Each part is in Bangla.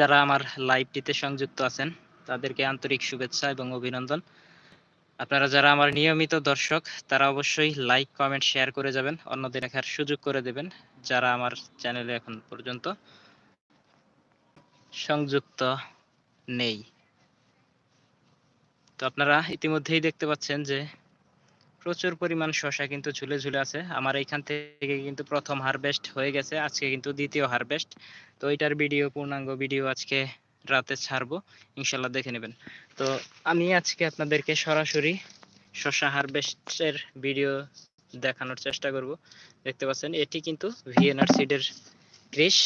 যারা আমার লাইভটিতে সংযুক্ত আছেন, তাদেরকে আন্তরিক শুভেচ্ছা এবং অভিনন্দন। আপনারা যারা আমার নিয়মিত দর্শক, তারা অবশ্যই লাইক কমেন্ট শেয়ার করে যাবেন, অন্যদের দেখার সুযোগ করে দেবেন, যারা আমার চ্যানেলে এখন পর্যন্ত সংযুক্ত নেই। তো আপনারা ইতিমধ্যেই দেখতে পাচ্ছেন যে, প্রচুর পরিমাণ শশা কিন্তু ঝুলে ঝুলে আছে। আমার এইখান থেকে কিন্তু প্রথম হারভেস্ট হয়ে গেছে, আজকে কিন্তু দ্বিতীয় হারভেস্ট তো এটার ভিডিও, পূর্ণাঙ্গ ভিডিও আজকে রাতে ছাড়বো। ইনশাল্লাহ দেখে নেবেন। তো আমি আজকে আপনাদেরকে সরাসরি শশা হারভেস্টের ভিডিও দেখানোর চেষ্টা করব। দেখতে পাচ্ছেন, এটি কিন্তু ভিএনআর সিডের ক্রিস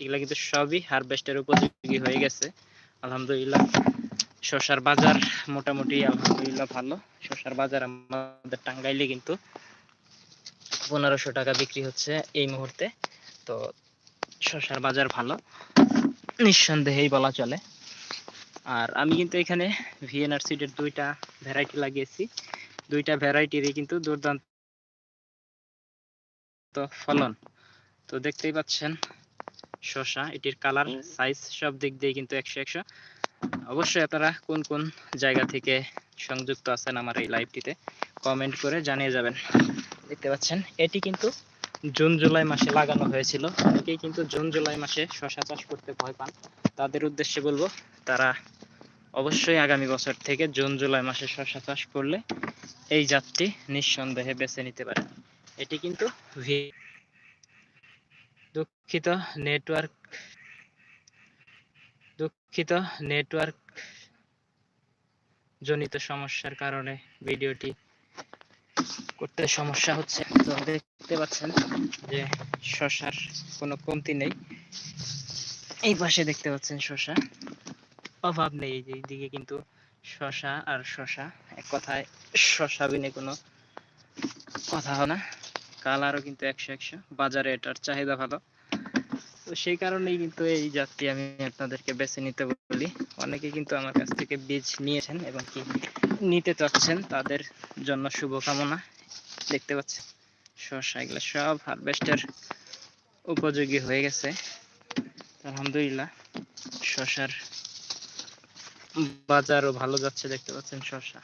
এগুলা কিন্তু সবই হারভেস্টের উপযোগী হয়ে গেছে। আলহামদুলিল্লাহ শশার বাজার মোটামুটি আলহামদুলিল্লাহ ভালো। শশার বাজার আমাদের টাঙ্গাইলে কিন্তু পনেরোশো টাকা বিক্রি হচ্ছে এই মুহূর্তে। তো শশার বাজার ভালো। নিঃসন্দেহেই বলা চলে। আর আমি কিন্তু এখানে ভিএনআর সিডের দুইটা ভ্যারাইটি লাগিয়েছি। দুইটা ভ্যারাইটিরই কিন্তু দুর্দান্ত ফলন। তো দেখতেই পাচ্ছেন শশা এটির কালার সাইজ সব দিক দিয়ে কিন্তু একশো একশো। অবশ্যই আপনারা কোন কোন জায়গা থেকে সংযুক্ত আছেন আমার এই লাইভটিতে কমেন্ট করে জানিয়ে যাবেন। দেখতে পাচ্ছেন, এটি কিন্তু জুন, জুলাই মাসে লাগানো হয়েছিল। অনেকেই কিন্তু জুন, জুলাই মাসে শশা চাষ করতে ভয় পান। তাদের উদ্দেশ্যে বলব, তারা অবশ্যই আগামী বছর থেকে জুন, জুলাই মাসে শশা চাষ করলে এই জাতটি নিঃসন্দেহে বেছে নিতে পারে। এটি কিন্তু দুঃখিত নেটওয়ার্ক দুঃখিত নেটওয়ার্ক জনিত সমস্যার কারণে ভিডিওটি করতে সমস্যা হচ্ছে। তো দেখতে পাচ্ছেন যে শশার কোনো কমতি নেই। এই পাশে দেখতে পাচ্ছেন শশা। অভাব নেই এইদিকে কিন্তু শশা আর শশা। এক কথায় শশা বিনে কোনো কথা হয় না। কালারও কিন্তু একশো একশো। বাজারে এটার চাহিদা ভালো। তো সেই কারণেই কিন্তু এই জাতটি আমি আপনাদেরকে বেছে নিতে বলি। অনেকে কিন্তু আমার কাছ থেকে বীজ নিয়েছেন এবং কি নিতে চাচ্ছেন তাদের জন্য শুভকামনা। দেখতে পাচ্ছেন শসা এগুলো সব হারভেস্টের উপযোগী হয়ে গেছে। আলহামদুলিল্লাহ শশার বাজারও ভালো যাচ্ছে, দেখতে পাচ্ছেন শশা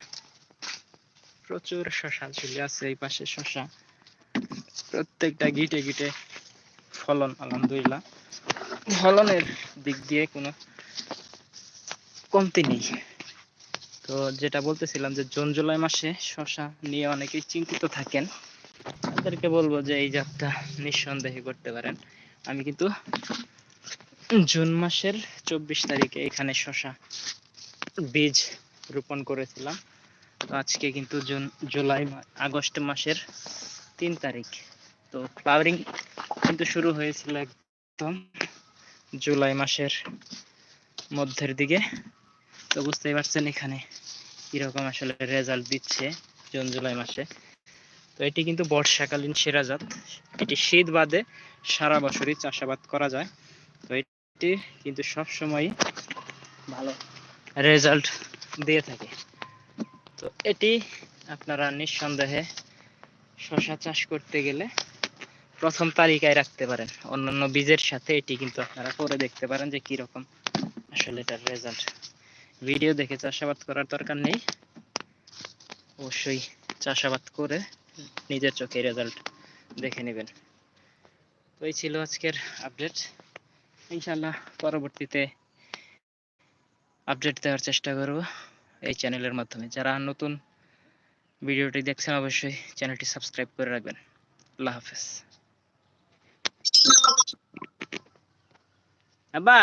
প্রচুর শশা ঝুলে আছে এই পাশে শশা প্রত্যেকটা গিটে গিটে ফলন, আলহামদুলিল্লাহ। ফলনের দিক দিয়ে কোনো কমতি নেই। তো যেটা বলতেছিলাম যে জুন, জুলাই মাসে শশা নিয়ে অনেকেই চিন্তিত থাকেন। তাদেরকে বলব যে এই জাতটা নিঃসন্দেহে করতে পারেন। আমি কিন্তু জুন মাসের চব্বিশ তারিখে এখানে শশা বীজ রোপণ করেছিলাম। তো আজকে কিন্তু জুন, জুলাই আগস্ট মাসের তিন তারিখ। তো ফ্লাওয়ারিং কিন্তু শুরু হয়েছিল একদম জুলাই মাসের মধ্যের দিকে। তো বুঝতেই পারছেন এখানে কীরকম আসলে রেজাল্ট দিচ্ছে জুন, জুলাই মাসে। তো এটি কিন্তু বর্ষাকালীন সেরা জাত। এটি শীত বাদে সারা বছরই চাষাবাদ করা যায়। তো এটি কিন্তু সব সময় ভালো রেজাল্ট দিয়ে থাকে। তো এটি আপনারা নিঃসন্দেহে শশা চাষ করতে গেলে প্রথম তালিকায় রাখতে পারেন। অন্যান্য বীজের সাথে এটি কিন্তু আপনারা করে দেখতে পারেন যে কি রকম আসলে এটার রেজাল্ট ভিডিও দেখে চাষাবাদ করার দরকার নেই। অবশ্যই চাষাবাদ করে নিজের চোখে রেজাল্ট দেখে নেবেন। তো এই ছিল আজকের আপডেট ইনশাল্লাহ পরবর্তীতে আপডেট দেওয়ার চেষ্টা করব এই চ্যানেলের মাধ্যমে। যারা নতুন ভিডিওটি দেখছেন, অবশ্যই চ্যানেলটি সাবস্ক্রাইব করে রাখবেন। আল্লাহ হাফেজ। আব্বা!